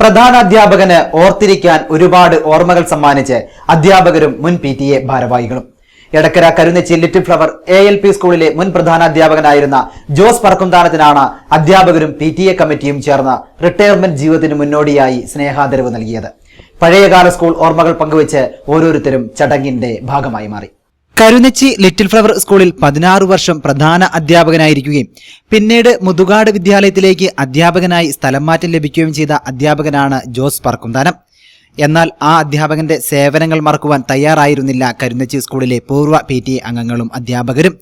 പ്രധാന അധ്യാപകന് ഓർത്തിരിക്കാൻ ഒരുപാട് ഓർമ്മകൾ സമ്മാനിച്ച് അധ്യാപകരും മുൻ പി ടി എ ഭാരവാഹികളും. Edakkara Karunnachi little flower A L P സ്കൂളിലെ മുൻ പ്രധാന അധ്യാപകനായിരുന്ന ജോസ് പറക്കുംതാനത്തിനാണ് അധ്യാപകരും പി ടി എ കമ്മിറ്റിയും ചേർന്ന് റിട്ടയർമെന്റ് ജീവിതത്തിന് മുന്നോടിയായി സ്നേഹാദരവ് നൽകിയത്. പഴയകാല സ്കൂൾ ഓർമ്മകൾ പങ്കുവച്ച് ഓരോരുത്തരും ചടങ്ങിന്റെ ഭാഗമായി മാറി. കരുനച്ചി ലിറ്റിൽ ഫ്ലവർ സ്കൂളിൽ പതിനാറ് വർഷം പ്രധാന അധ്യാപകനായിരിക്കുകയും പിന്നീട് മുതുകാട് വിദ്യാലയത്തിലേക്ക് അധ്യാപകനായി സ്ഥലം മാറ്റം ലഭിക്കുകയും ചെയ്ത അധ്യാപകനാണ് ജോസ് പറക്കുംതാനം. എന്നാൽ ആ അധ്യാപകന്റെ സേവനങ്ങൾ മറക്കുവാൻ തയ്യാറായിരുന്നില്ല കരുനച്ചി സ്കൂളിലെ പൂർവ പി ടി അംഗങ്ങളും അധ്യാപകരും.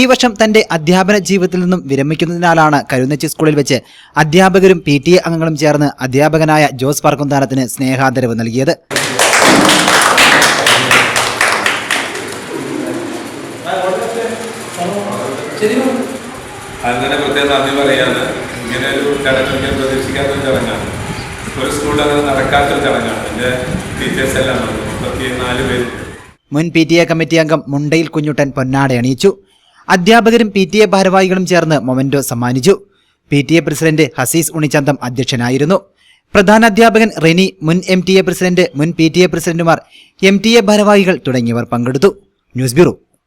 ഈ വർഷം തന്റെ അധ്യാപന ജീവിതത്തിൽ നിന്നും വിരമിക്കുന്നതിനാലാണ് കരുനച്ചി സ്കൂളിൽ വെച്ച് അധ്യാപകരും പി ടി അംഗങ്ങളും ചേർന്ന് അധ്യാപകനായ ജോസ് പറക്കുംതാനത്തിന് സ്നേഹാദരവ് നൽകിയത്. അങ്ങനെ പ്രത്യേകം നന്ദി പറയാണ് ഇങ്ങനെ ഒരു ചടങ്ങ് ഞാൻ പ്രതീക്ഷിക്കാത്ത ഒരു ചടങ്ങാണ്. ഒരു സ്കൂളിൽ അങ്ങനെ നടക്കാത്തൊരു ചടങ്ങാണ്. എന്റെ ടീച്ചേഴ്സ് എല്ലാം വന്നു. മുപ്പത്തി നാല് പേര്. മുൻ പി ടി എ കമ്മിറ്റി അംഗം മുണ്ടയിൽ കുഞ്ഞുട്ടൻ പൊന്നാട അണിയിച്ചു അധ്യാപകരും പി ടി എ ഭാരവാഹികളും ചേർന്ന് മൊമെന്റോ സമ്മാനിച്ചു. P T A president Hasees Unichantham അധ്യക്ഷനായിരുന്നു. പ്രധാന അധ്യാപകൻ റെനി മുൻ എം ടി എ പ്രസിഡന്റ് മുൻ പി ടി എ പ്രസിഡന്റുമാർ എം ടി എ ഭാരവാഹികൾ തുടങ്ങിയവർ പങ്കെടുത്തു. News bureau.